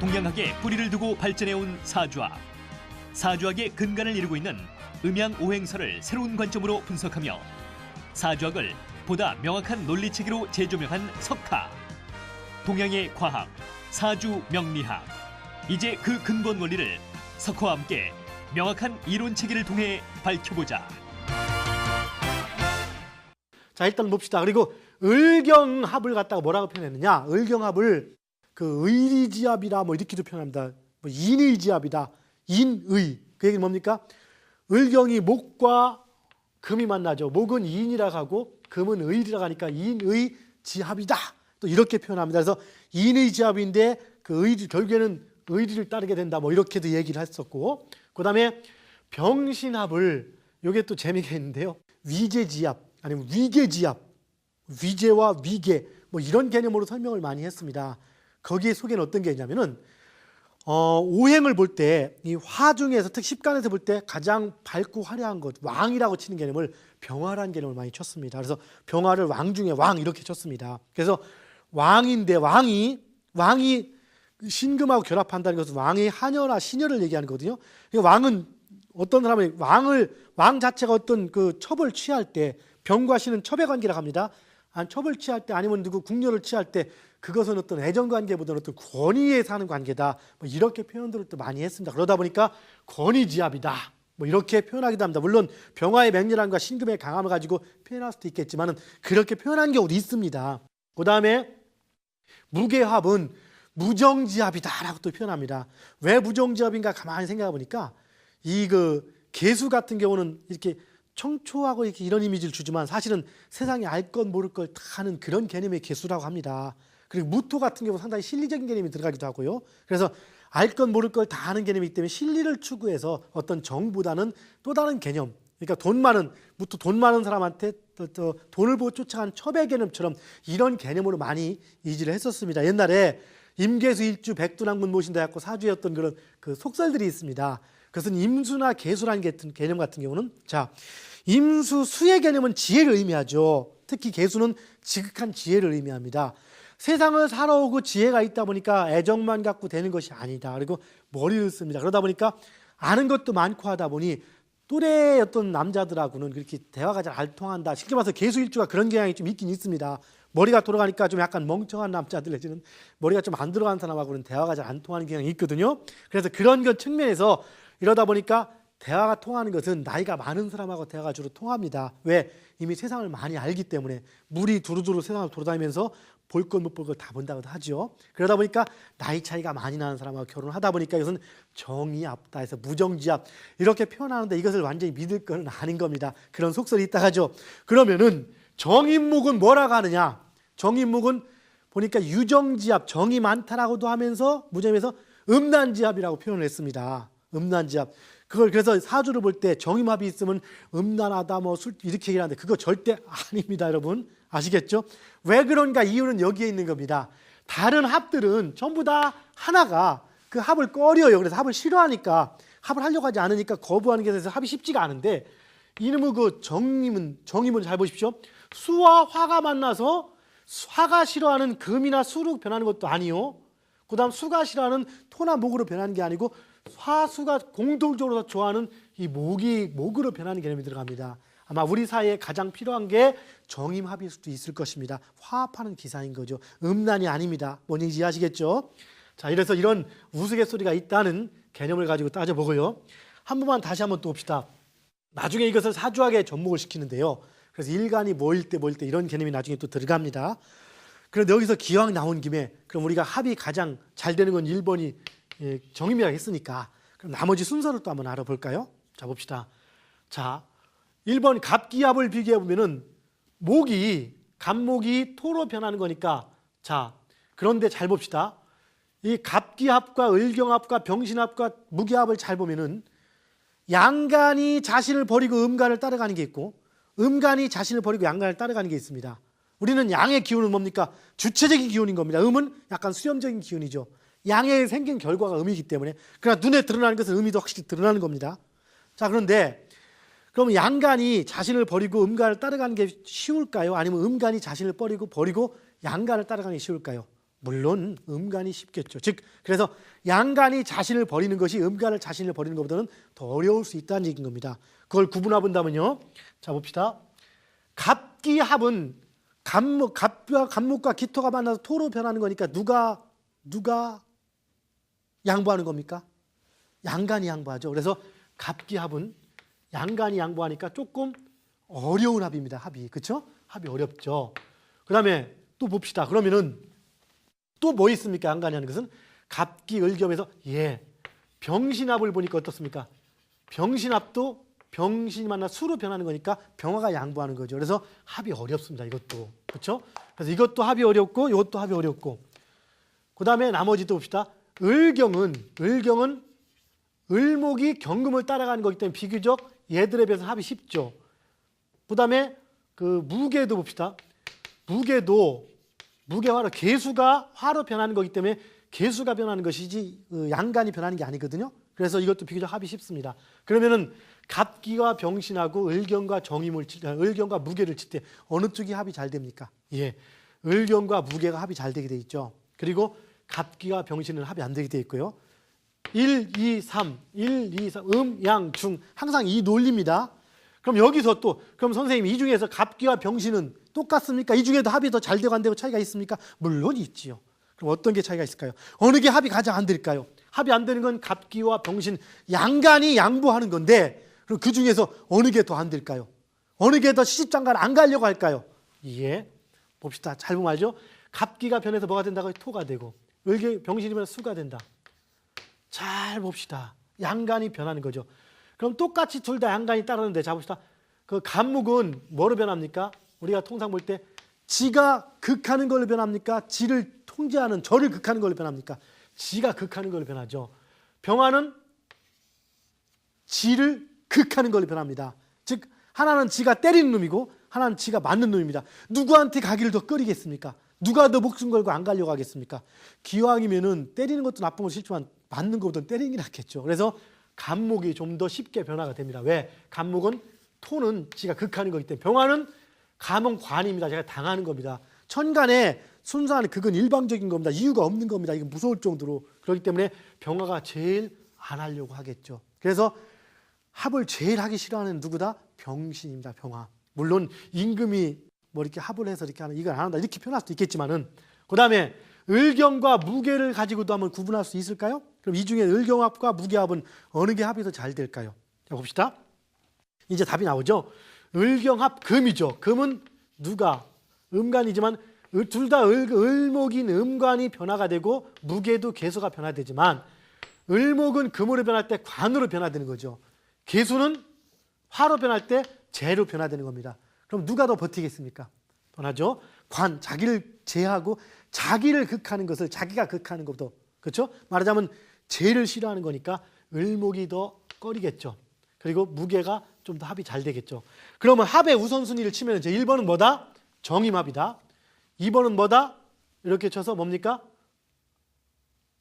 동양학에 뿌리를 두고 발전해온 사주학. 사주학의 근간을 이루고 있는 음양 오행설을 새로운 관점으로 분석하며 사주학을 보다 명확한 논리체계로 재조명한 석가. 동양의 과학, 사주 명리학. 이제 그 근본 원리를 석화와 함께 명확한 이론 체계를 통해 밝혀보자. 자 일단 봅시다. 그리고 을경합을 갖다가 뭐라고 표현했느냐? 을경합을 그 의리지압이라 뭐 이렇게도 표현합니다. 뭐 인의지압이다. 인의 그 얘기는 뭡니까? 을경이 목과 금이 만나죠. 목은 인이라고 하고 금은 의리라고 하니까 인의지합이다. 또 이렇게 표현합니다. 그래서 인의지합인데 그 의리 결국에는 의리를 따르게 된다. 뭐 이렇게도 얘기를 했었고 그다음에 병신합을 요게 또 재미가 있는데요. 위계지압 아니면 위계지압 위계와 위계 뭐 이런 개념으로 설명을 많이 했습니다. 거기에 속에는 어떤 게 있냐면은 어, 오행을 볼 때 이 화 중에서 특 십간에서 볼 때 가장 밝고 화려한 것 왕이라고 치는 개념을 병화라는 개념을 많이 쳤습니다. 그래서 병화를 왕 중에 왕 이렇게 쳤습니다. 그래서 왕인데 왕이 왕이 신금하고 결합한다는 것은 왕의 한여나 신여를 얘기하는 거거든요. 그러니까 왕은 어떤 사람이 왕을 왕 자체가 어떤 그 첩을 취할 때 병과 신은 첩의 관계라고 합니다. 안 첩을 취할 때 아니면 누구 국녀를 취할 때 그것은 어떤 애정 관계보다는 어떤 권위에 사는 관계다. 뭐 이렇게 표현들을 또 많이 했습니다. 그러다 보니까 권위 지압이다. 뭐 이렇게 표현하기도 합니다. 물론 병화의 맹렬함과 신금의 강함을 가지고 표현할 수도 있겠지만은 그렇게 표현한 경우도 있습니다. 그 다음에 무게합은 무정지압이다라고 또 표현합니다. 왜 무정지압인가 가만히 생각해 보니까 이 그 개수 같은 경우는 이렇게 청초하고 이렇게 이런 이미지를 주지만 사실은 세상에 알 것 모를 걸 다 하는 그런 개념의 개수라고 합니다. 그리고 무토 같은 경우 상당히 실리적인 개념이 들어가기도 하고요. 그래서 알 것 모를 걸다 아는 개념이기 때문에 실리를 추구해서 어떤 정보다는 또 다른 개념. 그러니까 돈 많은 무토 돈 많은 사람한테 또, 또 돈을 보고 쫓아가는 첩의 개념처럼 이런 개념으로 많이 이지를 했었습니다. 옛날에 임계수 일주 백두남군 모신다 갖고 사주였던 그런 그 속설들이 있습니다. 그것은 임수나 개수라는 개념 같은 경우는 자 임수 수의 개념은 지혜를 의미하죠. 특히 개수는 지극한 지혜를 의미합니다. 세상을 살아오고 지혜가 있다 보니까 애정만 갖고 되는 것이 아니다. 그리고 머리를 씁니다. 그러다 보니까 아는 것도 많고 하다 보니 또래의 어떤 남자들하고는 그렇게 대화가 잘 안 통한다. 쉽게 말해서 개수일주가 그런 경향이 좀 있긴 있습니다. 머리가 돌아가니까 좀 약간 멍청한 남자들 내지는 머리가 좀 안 들어간 사람하고는 대화가 잘 안 통하는 경향이 있거든요. 그래서 그런 것 측면에서 이러다 보니까 대화가 통하는 것은 나이가 많은 사람하고 대화가 주로 통합니다. 왜? 이미 세상을 많이 알기 때문에 물이 두루두루 세상을 돌아다니면서 볼 것 못볼것다 본다고도 하죠. 그러다 보니까 나이 차이가 많이 나는 사람하고 결혼을 하다 보니까 이것은 정이압다 해서 무정지압 이렇게 표현하는데 이것을 완전히 믿을 건 아닌 겁니다. 그런 속설이 있다 하죠. 그러면은 정인목은 뭐라고 하느냐? 정인목은 보니까 유정지압 정이 많다라고도 하면서 무점에서 음란지압이라고 표현을 했습니다. 음란지압. 그걸 그래서 사주를 볼 때 정임합이 있으면 음란하다 뭐 술 이렇게 얘기하는데 그거 절대 아닙니다, 여러분. 아시겠죠? 왜 그런가 이유는 여기에 있는 겁니다. 다른 합들은 전부 다 하나가 그 합을 꺼려요. 그래서 합을 싫어하니까 합을 하려고 하지 않으니까 거부하는 게 돼서 합이 쉽지가 않은데 이놈의 그 정임은 정임은 잘 보십시오. 수와 화가 만나서 화가 싫어하는 금이나 수로 변하는 것도 아니요. 그다음 수가 싫어하는 토나 목으로 변하는 게 아니고 화수가 공통적으로 좋아하는 이 목이 목으로 변하는 개념이 들어갑니다. 아마 우리 사이에 가장 필요한 게 정임합일 수도 있을 것입니다. 화합하는 기사인 거죠. 음란이 아닙니다. 뭔지 이해하시겠죠? 자, 이래서 이런 우스갯소리가 있다는 개념을 가지고 따져보고요. 한 번만 다시 한번 또 봅시다. 나중에 이것을 사주학에 접목을 시키는데요. 그래서 일간이 모일 때 모일 때 이런 개념이 나중에 또 들어갑니다. 그런데 여기서 기왕 나온 김에 그럼 우리가 합이 가장 잘 되는 건 1번이 예, 정임이라고 했으니까 그럼 나머지 순서를 또 한번 알아볼까요? 자 봅시다. 자 1번 갑기합을 비교해 보면은 목이 갑목이 토로 변하는 거니까 자 그런데 잘 봅시다. 이 갑기합과 을경합과 병신합과 무기합을 잘 보면은 양간이 자신을 버리고 음간을 따라가는 게 있고 음간이 자신을 버리고 양간을 따라가는 게 있습니다. 우리는 양의 기운은 뭡니까? 주체적인 기운인 겁니다. 음은 약간 수렴적인 기운이죠. 양에 생긴 결과가 음이기 때문에 그러나 눈에 드러나는 것은 더 확실히 드러나는 겁니다. 자 그런데 그럼 양간이 자신을 버리고 음간을 따라가는 게 쉬울까요? 아니면 음간이 자신을 버리고 버리고 양간을 따라가는 게 쉬울까요? 물론 음간이 쉽겠죠. 즉 그래서 양간이 자신을 버리는 것이 음간을 자신을 버리는 것보다는 더 어려울 수 있다는 얘기인 겁니다. 그걸 구분해 본다면요. 자 봅시다. 갑기합은 갑목 갑과 갑목과 기토가 만나서 토로 변하는 거니까 누가 누가 양보하는 겁니까? 양간이 양보하죠. 그래서 갑기 합은 양간이 양보하니까 조금 어려운 합입니다. 합이 그렇죠? 합이 어렵죠. 그다음에 또 봅시다. 그러면은 또 뭐 있습니까? 양간이 하는 것은 갑기 을겸에서 예 병신합을 보니까 어떻습니까? 병신합도 병신이 만나 수로 변하는 거니까 병화가 양보하는 거죠. 그래서 합이 어렵습니다. 이것도 그렇죠? 그래서 이것도 합이 어렵고 이것도 합이 어렵고 그다음에 나머지도 봅시다. 을경은 을경은 을목이 경금을 따라가는 거기 때문에 비교적 얘들에 비해서 합이 쉽죠. 그다음에 그 무게도 봅시다. 무게도 무게화로 개수가 화로 변하는 거기 때문에 개수가 변하는 것이지 어, 양간이 변하는 게 아니거든요. 그래서 이것도 비교적 합이 쉽습니다. 그러면은 갑기와 병신하고 을경과 정임을 칠, 때, 을경과 무게를 칠 때 어느 쪽이 합이 잘 됩니까? 예, 을경과 무게가 합이 잘 되게 돼 있죠. 그리고 갑기와 병신은 합이 안 되게 돼 있고요. 1, 2, 3, 1, 2, 3, 음, 양, 중 항상 이 논리입니다. 그럼 여기서 또 그럼 선생님 이 중에서 갑기와 병신은 똑같습니까? 이 중에도 합이 더 잘 되고 안 되고 차이가 있습니까? 물론 있지요. 그럼 어떤 게 차이가 있을까요? 어느 게 합이 가장 안 될까요? 합이 안 되는 건 갑기와 병신 양간이 양보하는 건데 그럼 그 중에서 어느 게 더 안 될까요? 어느 게 더 시집장가를 안 가려고 할까요? 예, 봅시다. 잘 보면 알죠? 갑기가 변해서 뭐가 된다고 토가 되고 을기 병신이면 수가 된다. 잘 봅시다. 양간이 변하는 거죠. 그럼 똑같이 둘 다 양간이 따르는데 자 봅시다. 그 간목은 뭐로 변합니까? 우리가 통상 볼 때 지가 극하는 걸로 변합니까? 지를 통제하는 저를 극하는 걸로 변합니까? 지가 극하는 걸로 변하죠. 병화는 지를 극하는 걸로 변합니다. 즉 하나는 지가 때리는 놈이고 하나는 지가 맞는 놈입니다. 누구한테 가기를 더 꺼리겠습니까? 누가 더 목숨 걸고 안 가려고 하겠습니까? 기왕이면은 때리는 것도 나쁜 건 싫지만 맞는 것보다 때리는 게 낫겠죠. 그래서 간목이 좀 더 쉽게 변화가 됩니다. 왜? 간목은 토는 지가 극하는 거기 때문에 병화는 감은 관입니다. 제가 당하는 겁니다. 천간에 순수한 극은 일방적인 겁니다. 이유가 없는 겁니다. 이건 무서울 정도로 그렇기 때문에 병화가 제일 안 하려고 하겠죠. 그래서 합을 제일 하기 싫어하는 누구다? 병신입니다. 병화. 물론 임금이 뭐 이렇게 합을 해서 이렇게 하는 이걸 안 한다 이렇게 표현할 수도 있겠지만은 그 다음에 을경과 무게를 가지고도 한번 구분할 수 있을까요? 그럼 이 중에 을경합과 무게합은 어느 게 합이 더 잘 될까요? 자 봅시다. 이제 답이 나오죠. 을경합 금이죠. 금은 누가 음간이지만 둘 다 을목인 음관이 변화가 되고 무게도 개수가 변화되지만 을목은 금으로 변할 때 관으로 변화되는 거죠. 개수는 화로 변할 때 재로 변화되는 겁니다. 그럼 누가 더 버티겠습니까? 변하죠. 관 자기를 제하고 자기를 극하는 것을 자기가 극하는 것도 그렇죠? 말하자면 죄를 싫어하는 거니까 을목이 더 꺼리겠죠. 그리고 무게가 좀 더 합이 잘 되겠죠. 그러면 합의 우선순위를 치면 이제 1번은 뭐다? 정임합이다. 2번은 뭐다? 이렇게 쳐서 뭡니까?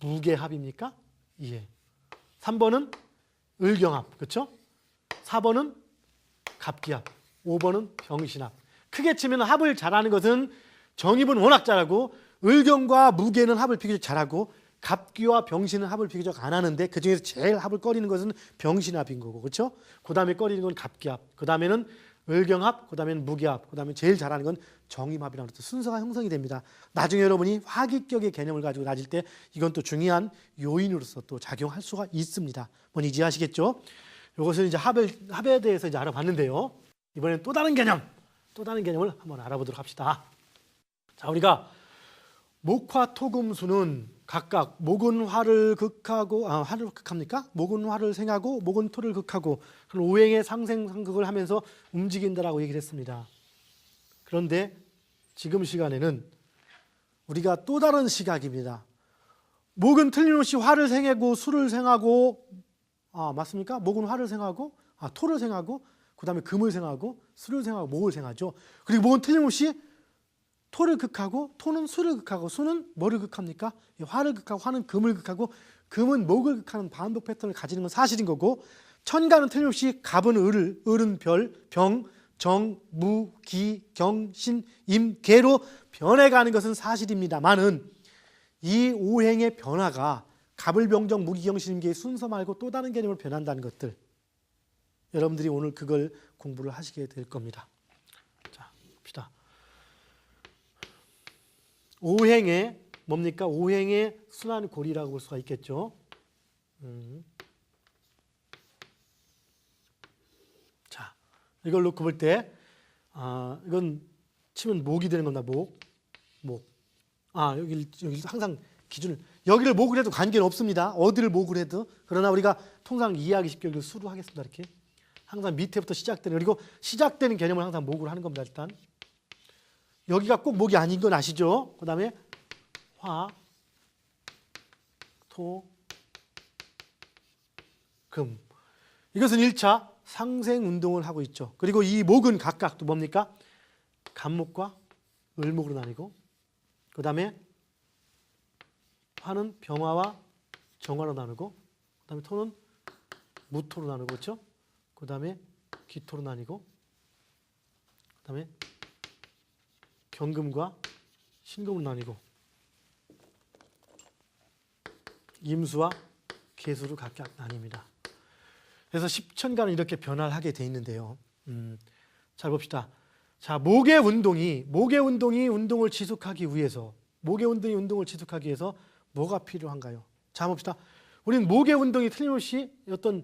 무게합입니까? 예. 3번은 을경합. 그렇죠? 4번은 갑기합. 5번은 병신합. 크게 치면 합을 잘하는 것은 정입은 워낙 잘하고 을경과 무게는 합을 비교적 잘하고 갑기와 병신은 합을 비교적 안 하는데 그 중에서 제일 합을 꺼리는 것은 병신합인 거고 그렇죠? 그 다음에 꺼리는 건 갑기합, 그 다음에는 을경합, 그 다음에는 무게합, 그 다음에 제일 잘하는 건 정임합이라는 것도 순서가 형성이 됩니다. 나중에 여러분이 화기격의 개념을 가지고 나질 때 이건 또 중요한 요인으로서 또 작용할 수가 있습니다. 뭔지 이해하시겠죠? 이것을 이제 합을, 합에 대해서 이제 알아봤는데요. 이번엔 또 다른 개념, 또 다른 개념을 한번 알아보도록 합시다. 자, 우리가 목화 토금수는 각각 목은 화를 극하고 아 화를 극합니까? 목은 화를 생하고 목은 토를 극하고 그런 오행의 상생상극을 하면서 움직인다라고 얘기를 했습니다. 그런데 지금 시간에는 우리가 또 다른 시각입니다. 목은 틀림없이 화를 생하고 수를 생하고 아 맞습니까? 목은 화를 생하고 아 토를 생하고 그 다음에 금을 생하고 수를 생하고 목을 생하죠. 그리고 목은 틀림없이 토를 극하고 토는 수를 극하고 수는 뭐를 극합니까? 화를 극하고 화는 금을 극하고 금은 목을 극하는 반복 패턴을 가지는 건 사실인 거고 천간은 틀림없이 갑은 을을 을은 별, 병, 정, 무, 기, 경, 신, 임, 개로 변해가는 것은 사실입니다만은 이 오행의 변화가 가불병정 무기경 신임계의 순서 말고 또 다른 개념으로 변한다는 것들 여러분들이 오늘 그걸 공부를 하시게 될 겁니다. 자, 봅시다. 오행의 뭡니까? 오행의 순환고리라고 볼 수가 있겠죠. 음. 자, 이걸 놓고 볼 때, 아, 이건 치면 목이 되는 겁니다. 목, 목. 아, 여기 여기 항상 기준을 여기를 목을 해도 관계는 없습니다. 어디를 목을 해도 그러나 우리가 통상 이해하기 쉽게 수로 하겠습니다. 이렇게 항상 밑에부터 시작되는 그리고 시작되는 개념을 항상 목으로 하는 겁니다. 일단 여기가 꼭 목이 아닌 건 아시죠? 그 다음에 화, 토, 금. 이것은 1차 상생 운동을 하고 있죠. 그리고 이 목은 각각 또 뭡니까? 간목과 을목으로 나뉘고 그 다음에 화는 병화와 정화로 나누고 그 다음에 토는 무토로 나누고 그렇죠? 그 다음에 기토로 나뉘고 그 다음에 경금과 신금으로 나뉘고 임수와 개수로 각각 나뉩니다. 그래서 10천간은 이렇게 변화를 하게 돼 있는데요. 음, 잘 봅시다. 자, 목의 운동이 목의 운동이 운동을 지속하기 위해서 목의 운동이 운동을 지속하기 위해서 뭐가 필요한가요? 자, 봅시다. 우리는 목의 운동이 틀림없이 어떤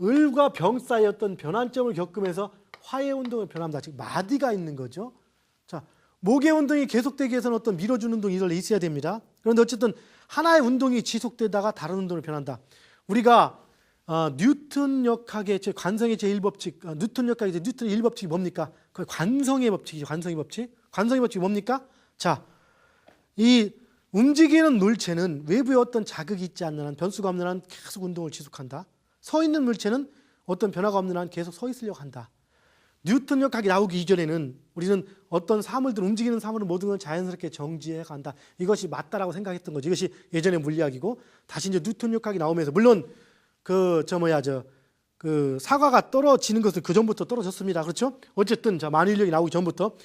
을과 병 사이의 어떤 변환점을 겪으면서 화의 운동을 변합니다. 즉 마디가 있는 거죠. 자, 목의 운동이 계속되기 위해서는 어떤 밀어주는 운동이 이럴 있어야 됩니다. 그런데 어쨌든 하나의 운동이 지속되다가 다른 운동으로 변한다. 우리가 어, 뉴턴 역학의 제 관성의 제1법칙, 어, 뉴턴 역학의 제 뉴턴의 1법칙이 뭡니까? 그 관성의 법칙이죠. 관성의 법칙. 관성의 법칙이 뭡니까? 자, 이 움직이는 물체는 외부에 어떤 자극이 있지 않는 한 변수가 없는 한 계속 운동을 지속한다. 서 있는 물체는 어떤 변화가 없는 한 계속 서 있으려고 한다. 뉴턴 역학이 나오기 이전에는 우리는 어떤 사물들 움직이는 사물은 모든 건 자연스럽게 정지해 간다. 이것이 맞다라고 생각했던 거지. 이것이 예전의 물리학이고 다시 이제 뉴턴 역학이 나오면서 물론 그 저 뭐야 저 그 사과가 떨어지는 것은 그 전부터 떨어졌습니다. 그렇죠? 어쨌든 자 만유인력이 나오기 전부터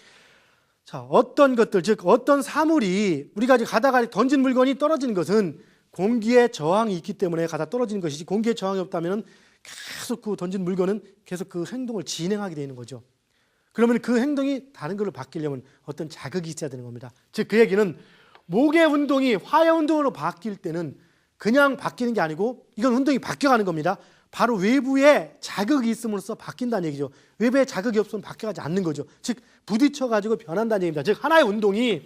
자 어떤 것들 즉 어떤 사물이 우리가 이제 가다가 던진 물건이 떨어지는 것은 공기의 저항이 있기 때문에 가다 떨어지는 것이지 공기의 저항이 없다면은 계속 그 던진 물건은 계속 그 행동을 진행하게 되는 거죠. 그러면 그 행동이 다른 걸로 바뀌려면 어떤 자극이 있어야 되는 겁니다. 즉 그 얘기는 목의 운동이 화의 운동으로 바뀔 때는 그냥 바뀌는 게 아니고 이건 운동이 바뀌어가는 겁니다. 바로 외부에 자극이 있음으로써 바뀐다는 얘기죠. 외부에 자극이 없으면 바뀌어가지 않는 거죠. 즉 부딪혀 가지고 변한다는 얘기입니다. 즉 하나의 운동이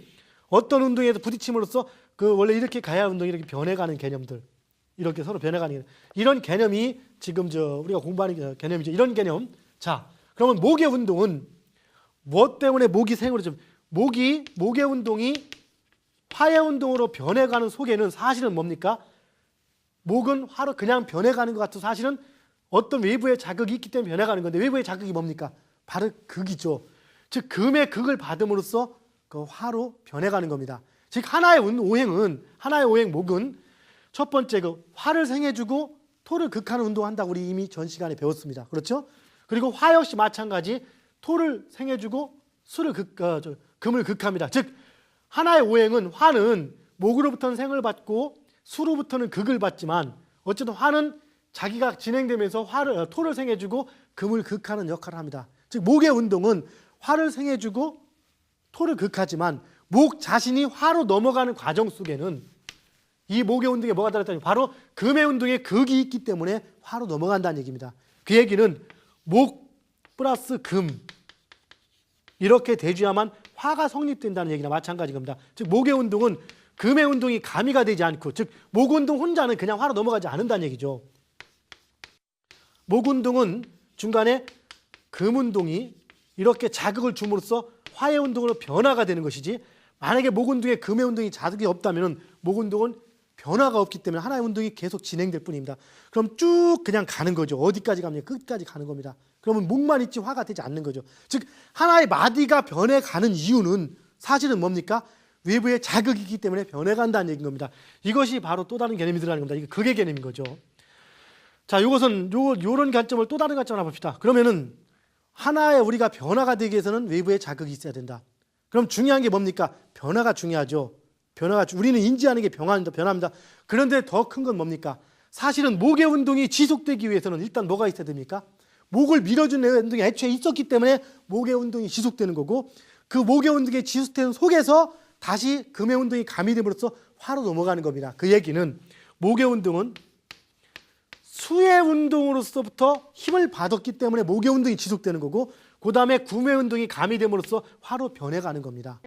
어떤 운동에서 부딪힘으로써 그 원래 이렇게 가야 운동이 이렇게 변해가는 개념들 이렇게 서로 변해가는. 이런 개념이 지금 저 우리가 공부하는 개념이죠. 이런 개념. 자, 그러면 목의 운동은 무엇 때문에 목이 생으로 좀 목이 목의 운동이 화의 운동으로 변해가는 속에는 사실은 뭡니까? 목은 화로 그냥 변해가는 것 같은 사실은 어떤 외부의 자극이 있기 때문에 변해가는 건데 외부의 자극이 뭡니까? 바로 극이죠. 즉 금의 극을 받음으로써 그 화로 변해가는 겁니다. 즉 하나의 운- 오행은 하나의 오행 목은 첫 번째 그 화를 생해주고 토를 극하는 운동을 한다고 우리 이미 전 시간에 배웠습니다. 그렇죠? 그리고 화 역시 마찬가지 토를 생해주고 수를 극, 어, 저, 금을 극합니다. 즉 하나의 오행은 화는 목으로부터는 생을 받고 수로부터는 극을 받지만 어쨌든 화는 자기가 진행되면서 화를 어, 토를 생해주고 금을 극하는 역할을 합니다. 즉 목의 운동은 화를 생해주고 토를 극하지만 목 자신이 화로 넘어가는 과정 속에는 이 목의 운동에 뭐가 들었다니 바로 금의 운동에 극이 있기 때문에 화로 넘어간다는 얘기입니다. 그 얘기는 목 플러스 금 이렇게 돼줘야만 화가 성립된다는 얘기나 마찬가지인 겁니다. 즉 목의 운동은 금의 운동이 가미가 되지 않고 즉 목 운동 혼자는 그냥 화로 넘어가지 않는다는 얘기죠. 목 운동은 중간에 금 운동이 이렇게 자극을 줌으로써 화의 운동으로 변화가 되는 것이지 만약에 목 운동에 금의 운동이 자극이 없다면 목 운동은 변화가 없기 때문에 하나의 운동이 계속 진행될 뿐입니다. 그럼 쭉 그냥 가는 거죠. 어디까지 가면 끝까지 가는 겁니다. 그러면 목만 있지 화가 되지 않는 거죠. 즉 하나의 마디가 변해가는 이유는 사실은 뭡니까? 외부의 자극이 있기 때문에 변해간다는 얘기인 겁니다. 이것이 바로 또 다른 개념이 들어가는 겁니다. 극의 개념인 거죠. 자, 이것은 요 요런 관점을 또 다른 관점을 봅시다. 그러면은 하나의 우리가 변화가 되기 위해서는 외부의 자극이 있어야 된다. 그럼 중요한 게 뭡니까? 변화가 중요하죠. 변화가 우리는 인지하는 게 변화입니다. 변화입니다. 그런데 더 큰 건 뭡니까? 사실은 목의 운동이 지속되기 위해서는 일단 뭐가 있어야 됩니까? 목을 밀어주는 운동이 애초에 있었기 때문에 목의 운동이 지속되는 거고 그 목의 운동이 지속되는 속에서 다시 금의 운동이 가미됨으로써 화로 넘어가는 겁니다. 그 얘기는 목의 운동은 수의 운동으로서부터 힘을 받았기 때문에 목의 운동이 지속되는 거고 그 다음에 구의 운동이 가미됨으로써 화로 변해가는 겁니다.